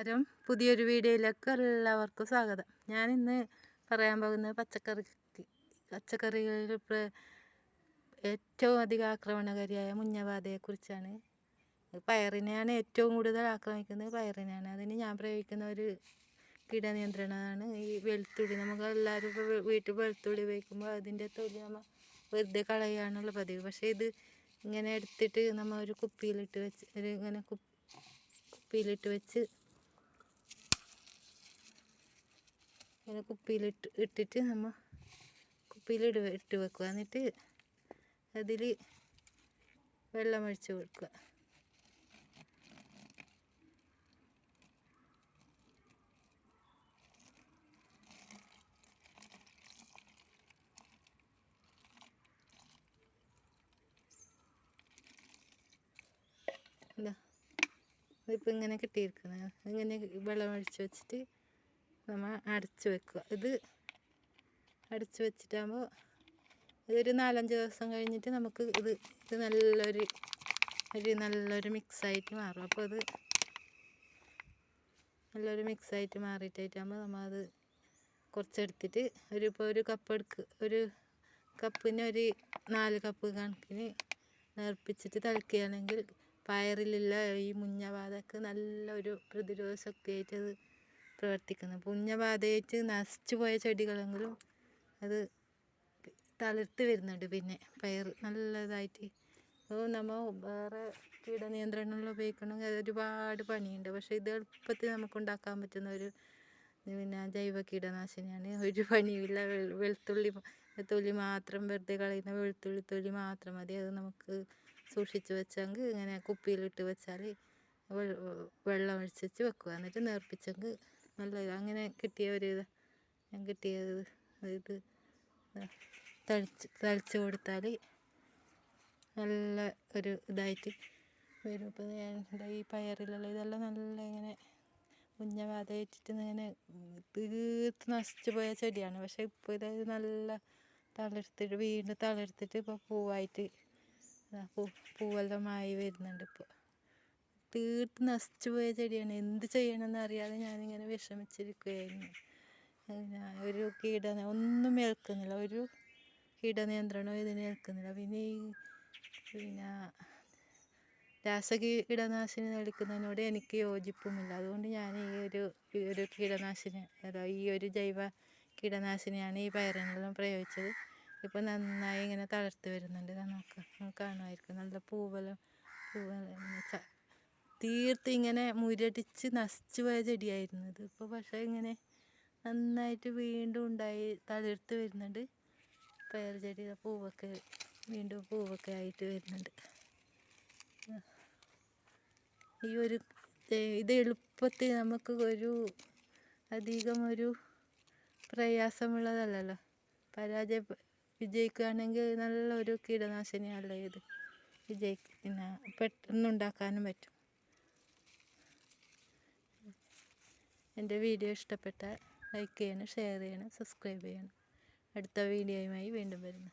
നമസ്കാരം. പുതിയൊരു വീഡിയോയിലേക്ക് എല്ലാവർക്കും സ്വാഗതം. ഞാൻ ഇന്ന് പറയാൻ പോകുന്നത് പച്ചക്കറി പച്ചക്കറികളിൽ ഏറ്റവും അധികം ആക്രമണകാരിയായ മുഞ്ഞബാധയെക്കുറിച്ചാണ്. പയറിനെയാണ് ഏറ്റവും കൂടുതൽ ആക്രമിക്കുന്നത് പയറിനെയാണ്. അതിന് ഞാൻ പ്രയോഗിക്കുന്ന ഒരു കീടനിയന്ത്രണമാണ്. ഈ വെളുത്തുള്ളി നമുക്ക് എല്ലാവരും ഇപ്പോൾ വീട്ടിൽ വെളുത്തുള്ളി ഉപയോഗിക്കുമ്പോൾ അതിന്റെ തൊലി നമ്മൾ വെറുതെ കളയുകയാണുള്ള പതിവ്. പക്ഷേ ഇത് ഇങ്ങനെ എടുത്തിട്ട് നമ്മൾ ഒരു കുപ്പിയിലിട്ട് വെച്ച് ഒരു ഇങ്ങനെ കുപ്പിയിലിട്ട് വെച്ച് ഇങ്ങനെ കുപ്പിയിലിട്ട് ഇട്ടിട്ട് നമ്മൾ കുപ്പിയിലിട് ഇട്ട് വെക്കുക. എന്നിട്ട് അതിൽ വെള്ളം ഒഴിച്ച് കൊടുക്കുക. ഇതിപ്പോൾ ഇങ്ങനെ കിട്ടിയിരിക്കുന്നത് ഇങ്ങനെ വെള്ളം ഒഴിച്ച് വെച്ചിട്ട് നമ്മൾ അടച്ച് വെക്കുക. ഇത് അടച്ച് വെച്ചിട്ടാകുമ്പോൾ ഇതൊരു നാലഞ്ച് ദിവസം കഴിഞ്ഞിട്ട് നമുക്ക് ഇത് ഇത് നല്ലൊരു ഒരു നല്ലൊരു മിക്സായിട്ട് മാറും. അപ്പോൾ അത് നല്ലൊരു മിക്സായിട്ട് മാറിയിട്ടായിട്ടാകുമ്പോൾ നമ്മൾ അത് കുറച്ചെടുത്തിട്ട് ഒരു ഇപ്പോൾ ഒരു കപ്പ് എടുക്കുക ഒരു കപ്പിന് ഒരു നാല് കപ്പ് കണക്കിന് നേർപ്പിച്ചിട്ട് തിളക്കുകയാണെങ്കിൽ പയറിലുള്ള ഈ മുഞ്ഞ മുഞ്ഞബാധക്ക് നല്ലൊരു പ്രതിരോധ ശക്തിയായിട്ട് അത് പുഞ്ഞബാധയേറ്റ് നശിച്ചു പോയ ചെടികളെങ്കിലും അത് തളിർത്ത് വരുന്നുണ്ട്. പിന്നെ പയർ നല്ലതായിട്ട്. അപ്പോൾ നമ്മൾ വേറെ കീടനിയന്ത്രണങ്ങൾ ഉപയോഗിക്കണമെങ്കിൽ ഒരുപാട് പണിയുണ്ട്. പക്ഷേ ഇത് എളുപ്പത്തിൽ നമുക്ക് ഉണ്ടാക്കാൻ പറ്റുന്ന ഒരു പിന്നെ ജൈവ കീടനാശിനിയാണ്. ഒരു പണിയില്ല വെളുത്തുള്ളി തൊലി മാത്രം വെറുതെ കളയുന്ന വെളുത്തുള്ളി തൊലി മാത്രം മതി. അത് നമുക്ക് സൂക്ഷിച്ച് വെച്ചെങ്കിൽ ഇങ്ങനെ കുപ്പിയിലിട്ട് വെച്ചാൽ വെള്ളം ഒഴിച്ച് വെക്കുക. എന്നിട്ട് നേർപ്പിച്ചെങ്കിൽ നല്ല അങ്ങനെ കിട്ടിയ ഒരു ഞാൻ കിട്ടിയത് ഇത് തളിച്ച് തളിച്ച് കൊടുത്താൽ നല്ല ഒരു ഇതായിട്ട് വരും. ഇപ്പോൾ ഞാൻ ഈ പയറിലുള്ള ഇതെല്ലാം നല്ല ഇങ്ങനെ കുഞ്ഞ വാതയിട്ടിട്ട് ഇങ്ങനെ തീർത്ത് നശിച്ചു പോയ ചെടിയാണ്. പക്ഷേ ഇപ്പോൾ ഇത് നല്ല തളിർത്തിട്ട് വീണ്ടും തളിർത്തിട്ട് ഇപ്പോൾ പൂവായിട്ട് പൂ പൂവെല്ലാം ആയി വരുന്നുണ്ട് ഇപ്പോൾ തീർത്ത് നശിച്ചു പോയ ചെടിയാണ്. എന്ത് ചെയ്യണമെന്ന് അറിയാതെ ഞാനിങ്ങനെ വിഷമിച്ചിരിക്കുകയായിരുന്നു ഒരു കീട ഒന്നും ഏൽക്കുന്നില്ല. ഒരു കീടനിയന്ത്രണവും ഇതിന് ഏൽക്കുന്നില്ല. പിന്നെ ഈ പിന്നെ രാസകീടനാശിനി നൽകുന്നതിനോട് എനിക്ക് യോജിപ്പുമില്ല. അതുകൊണ്ട് ഞാൻ ഈ ഒരു ഈ ഒരു കീടനാശിനി ഈ ഒരു ജൈവ കീടനാശിനിയാണ് ഈ പയറിനെല്ലാം പ്രയോഗിച്ചത്. ഇപ്പോൾ നന്നായി ഇങ്ങനെ തളർത്ത് വരുന്നുണ്ട്. നോക്കാം. കാണുമായിരിക്കും. നല്ല പൂവെല്ലാം പൂവെല്ലാം തീർത്ത് ഇങ്ങനെ മുരടിച്ച് നശിച്ചു പോയ ചെടിയായിരുന്നു ഇത് ഇപ്പോൾ പക്ഷേ ഇങ്ങനെ നന്നായിട്ട് വീണ്ടും ഉണ്ടായി തളിർത്ത് വരുന്നുണ്ട്. പയർ ചെടി പൂവൊക്കെ വീണ്ടും പൂവൊക്കെ ആയിട്ട് വരുന്നുണ്ട്. ഈ ഒരു ഇത് എളുപ്പത്തിൽ നമുക്ക് ഒരു അധികം ഒരു പ്രയാസമുള്ളതല്ലല്ലോ. പരാജയ വിജയിക്കുകയാണെങ്കിൽ നല്ലൊരു കീടനാശിനിയല്ലേ ഇത്. വിജയിക്കുന്ന പെട്ടെന്ന് ഉണ്ടാക്കാനും പറ്റും. എന്റെ വീഡിയോ ഇഷ്ടപ്പെട്ടാൽ ലൈക്ക് ചെയ്യണം ഷെയർ ചെയ്യണം സബ്സ്ക്രൈബ് ചെയ്യണം. അടുത്ത വീഡിയോയുമായി വീണ്ടും വരുന്നു.